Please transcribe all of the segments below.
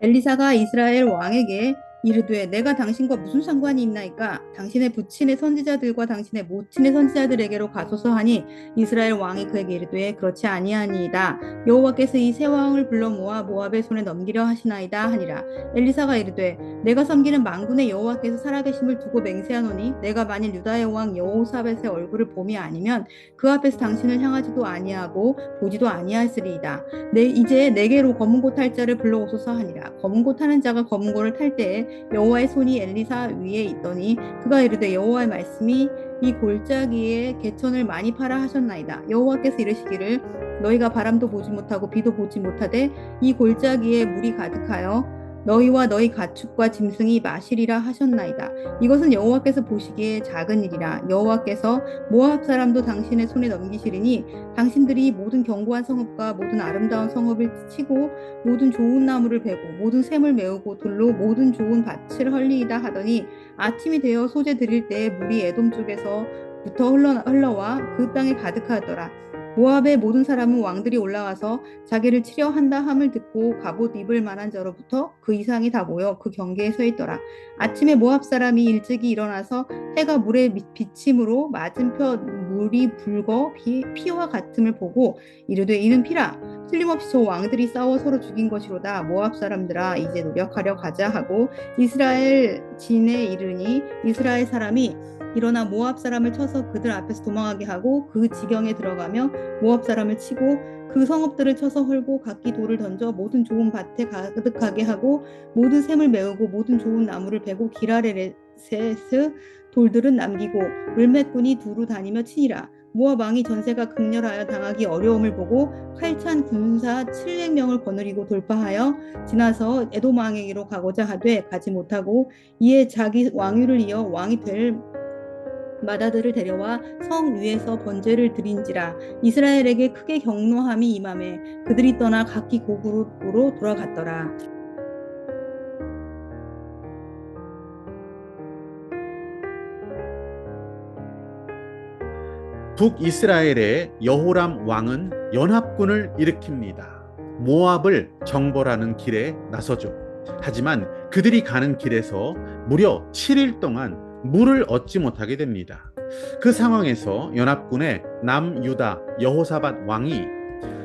엘리사가 이스라엘 왕에게 이르되 내가 당신과 무슨 상관이 있나이까 당신의 부친의 선지자들과 당신의 모친의 선지자들에게로 가소서 하니 이스라엘 왕이 그에게 이르되 그렇지 아니하니이다. 여호와께서 이 세 왕을 불러 모아 모압의 손에 넘기려 하시나이다 하니라. 엘리사가 이르되 내가 섬기는 만군의 여호와께서 살아계심을 두고 맹세하노니 내가 만일 유다의 왕 여호사벳의 얼굴을 봄이 아니면 그 앞에서 당신을 향하지도 아니하고 보지도 아니하였으리이다. 내 이제 내게로 검은 고 탈 자를 불러오소서 하니라. 검은 고 타는 자가 검은 고를 탈 때에 여호와의 손이 엘리사 위에 있더니 그가 이르되 여호와의 말씀이 이 골짜기에 개천을 많이 팔아 하셨나이다. 여호와께서 이르시기를 너희가 바람도 보지 못하고 비도 보지 못하되 이 골짜기에 물이 가득하여 너희와 너희 가축과 짐승이 마시리라 하셨나이다. 이것은 여호와께서 보시기에 작은 일이라 여호와께서 모압 사람도 당신의 손에 넘기시리니 당신들이 모든 견고한 성읍과 모든 아름다운 성읍을 치고 모든 좋은 나무를 베고 모든 샘을 메우고 돌로 모든 좋은 밭을 헐리이다 하더니 아침이 되어 소재 드릴 때에 물이 에돔 쪽에서 부터 흘러, 흘러와 그 땅에 가득하더라. 모압의 모든 사람은 왕들이 올라와서 자기를 치려 한다 함을 듣고 갑옷 입을 만한 자로부터 그 이상이 다 모여 그 경계에 서 있더라. 아침에 모압 사람이 일찍이 일어나서 해가 물에 비침으로 맞은편 물이 붉어 피, 피와 같음을 보고 이르되 이는 피라. 틀림없이 저 왕들이 싸워 서로 죽인 것이로다. 모압 사람들아 이제 노력하려 가자 하고 이스라엘 진에 이르니 이스라엘 사람이 일어나 모압 사람을 쳐서 그들 앞에서 도망하게 하고 그 지경에 들어가며 모압 사람을 치고 그 성읍들을 쳐서 헐고 각기 돌을 던져 모든 좋은 밭에 가득하게 하고 모든 샘을 메우고 모든 좋은 나무를 베고 기라레셋스 돌들은 남기고 을맷꾼이 두루 다니며 치니라 모압 왕이 전세가 극렬하여 당하기 어려움을 보고 칼찬 군사 700명을 거느리고 돌파하여 지나서 에돔 왕에게로 가고자 하되 가지 못하고 이에 자기 왕위를 이어 왕이 될 마다들을 데려와 성 위에서 번제를 드린지라 이스라엘에게 크게 경노함이 임함에 그들이 떠나 각기 고국으로 돌아갔더라. 북이스라엘의 여호람 왕은 연합군을 일으킵니다. 모압을 정벌하는 길에 나서죠. 하지만 그들이 가는 길에서 무려 7일 동안 물을 얻지 못하게 됩니다. 그 상황에서 연합군의 남유다 여호사밧 왕이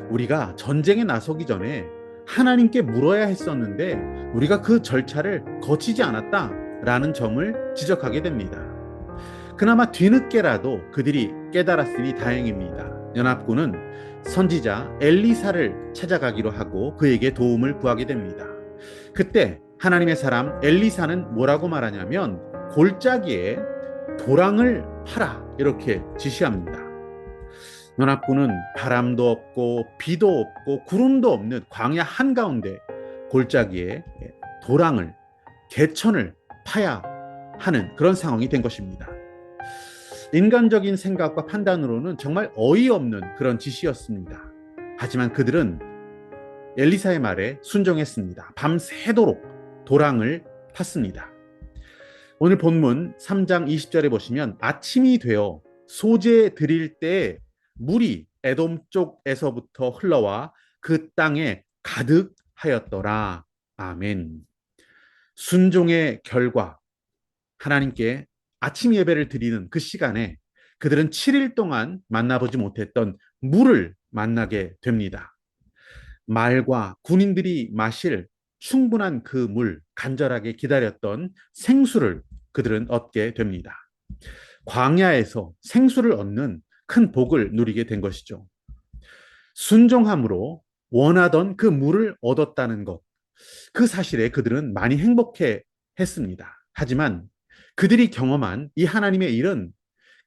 우리가 전쟁에 나서기 전에 하나님께 물어야 했었는데 우리가 그 절차를 거치지 않았다라는 점을 지적하게 됩니다. 그나마 뒤늦게라도 그들이 깨달았으니 다행입니다. 연합군은 선지자 엘리사를 찾아가기로 하고 그에게 도움을 구하게 됩니다. 그때 하나님의 사람 엘리사는 뭐라고 말하냐면 골짜기에 도랑을 파라 이렇게 지시합니다. 연합군은 바람도 없고 비도 없고 구름도 없는 광야 한가운데 골짜기에 도랑을 개천을 파야 하는 그런 상황이 된 것입니다. 인간적인 생각과 판단으로는 정말 어이없는 그런 지시였습니다. 하지만 그들은 엘리사의 말에 순종했습니다. 밤새도록 도랑을 팠습니다. 오늘 본문 3장 20절에 보시면 아침이 되어 소재 드릴 때 물이 에돔 쪽에서부터 흘러와 그 땅에 가득하였더라. 아멘. 순종의 결과 하나님께 아침 예배를 드리는 그 시간에 그들은 7일 동안 만나보지 못했던 물을 만나게 됩니다. 말과 군인들이 마실 충분한 그 물, 간절하게 기다렸던 생수를 그들은 얻게 됩니다. 광야에서 생수를 얻는 큰 복을 누리게 된 것이죠. 순종함으로 원하던 그 물을 얻었다는 것, 그 사실에 그들은 많이 행복해 했습니다. 하지만 그들이 경험한 이 하나님의 일은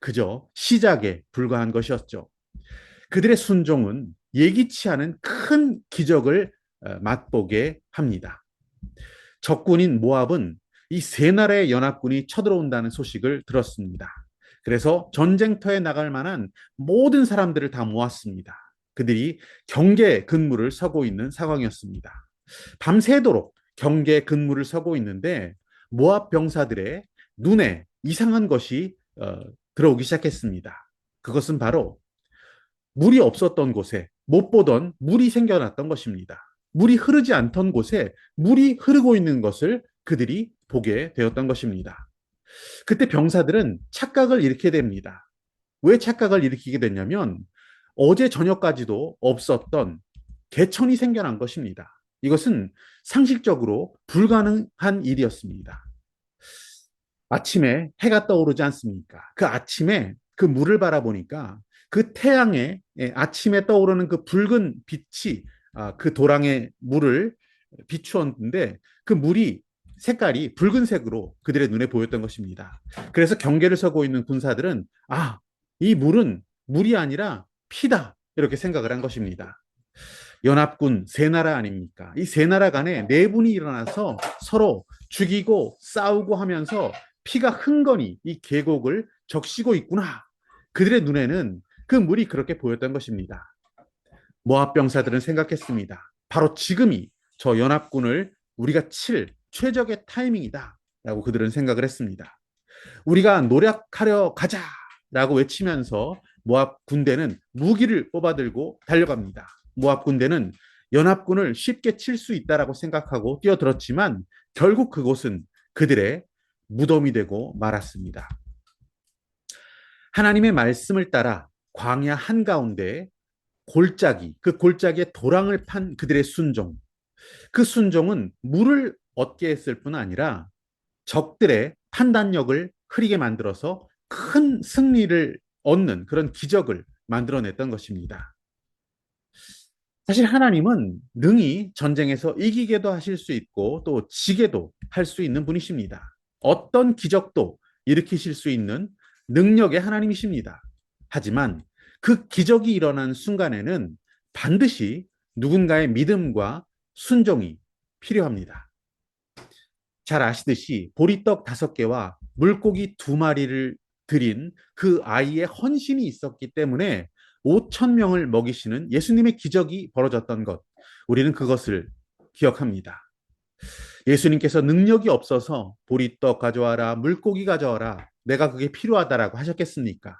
그저 시작에 불과한 것이었죠. 그들의 순종은 예기치 않은 큰 기적을 어, 맛보게 합니다. 적군인 모압은 이 세 나라의 연합군이 쳐들어온다는 소식을 들었습니다. 그래서 전쟁터에 나갈 만한 모든 사람들을 다 모았습니다. 그들이 경계 근무를 서고 있는 상황이었습니다. 밤새도록 경계 근무를 서고 있는데 모압 병사들의 눈에 이상한 것이 어, 들어오기 시작했습니다. 그것은 바로 물이 없었던 곳에 못 보던 물이 생겨났던 것입니다. 물이 흐르지 않던 곳에 물이 흐르고 있는 것을 그들이 보게 되었던 것입니다. 그때 병사들은 착각을 일으키게 됩니다. 왜 착각을 일으키게 됐냐면 어제 저녁까지도 없었던 개천이 생겨난 것입니다. 이것은 상식적으로 불가능한 일이었습니다. 아침에 해가 떠오르지 않습니까? 그 아침에 그 물을 바라보니까 그 태양의 예, 아침에 떠오르는 그 붉은 빛이 아, 그 도랑의 물을 비추었는데 그 물이 색깔이 붉은색으로 그들의 눈에 보였던 것입니다. 그래서 경계를 서고 있는 군사들은 아, 이 물은 물이 아니라 피다. 이렇게 생각을 한 것입니다. 연합군 세 나라 아닙니까? 이 세 나라 간에 내분이 일어나서 서로 죽이고 싸우고 하면서 피가 흥건히 이 계곡을 적시고 있구나. 그들의 눈에는 그 물이 그렇게 보였던 것입니다. 모압 병사들은 생각했습니다. 바로 지금이 저 연합군을 우리가 칠 최적의 타이밍이다. 라고 그들은 생각을 했습니다. 우리가 노력하려 가자. 라고 외치면서 모압 군대는 무기를 뽑아들고 달려갑니다. 모압 군대는 연합군을 쉽게 칠 수 있다라고 생각하고 뛰어들었지만 결국 그곳은 그들의 무덤이 되고 말았습니다. 하나님의 말씀을 따라 광야 한가운데 골짜기, 그 골짜기에 도랑을 판 그들의 순종. 그 순종은 물을 얻게 했을 뿐 아니라 적들의 판단력을 흐리게 만들어서 큰 승리를 얻는 그런 기적을 만들어냈던 것입니다. 사실 하나님은 능히 전쟁에서 이기게도 하실 수 있고 또 지게도 할 수 있는 분이십니다. 어떤 기적도 일으키실 수 있는 능력의 하나님이십니다. 하지만 그 기적이 일어난 순간에는 반드시 누군가의 믿음과 순종이 필요합니다. 잘 아시듯이 보리떡 다섯 개와 물고기 두 마리를 드린 그 아이의 헌신이 있었기 때문에 5천 명을 먹이시는 예수님의 기적이 벌어졌던 것. 우리는 그것을 기억합니다. 예수님께서 능력이 없어서 보리떡 가져와라, 물고기 가져와라, 내가 그게 필요하다라고 하셨겠습니까?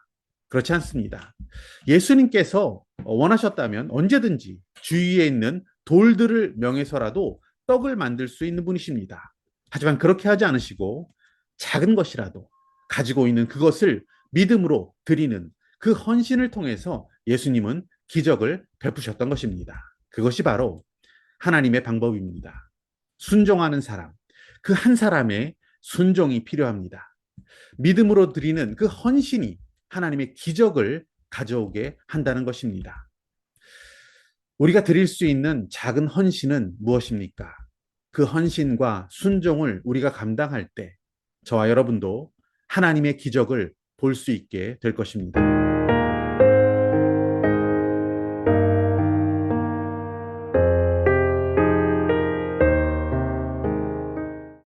그렇지 않습니다. 예수님께서 원하셨다면 언제든지 주위에 있는 돌들을 명해서라도 떡을 만들 수 있는 분이십니다. 하지만 그렇게 하지 않으시고 작은 것이라도 가지고 있는 그것을 믿음으로 드리는 그 헌신을 통해서 예수님은 기적을 베푸셨던 것입니다. 그것이 바로 하나님의 방법입니다. 순종하는 사람, 그 한 사람의 순종이 필요합니다. 믿음으로 드리는 그 헌신이 하나님의 기적을 가져오게 한다는 것입니다. 우리가 드릴 수 있는 작은 헌신은 무엇입니까? 그 헌신과 순종을 우리가 감당할 때 저와 여러분도 하나님의 기적을 볼 수 있게 될 것입니다.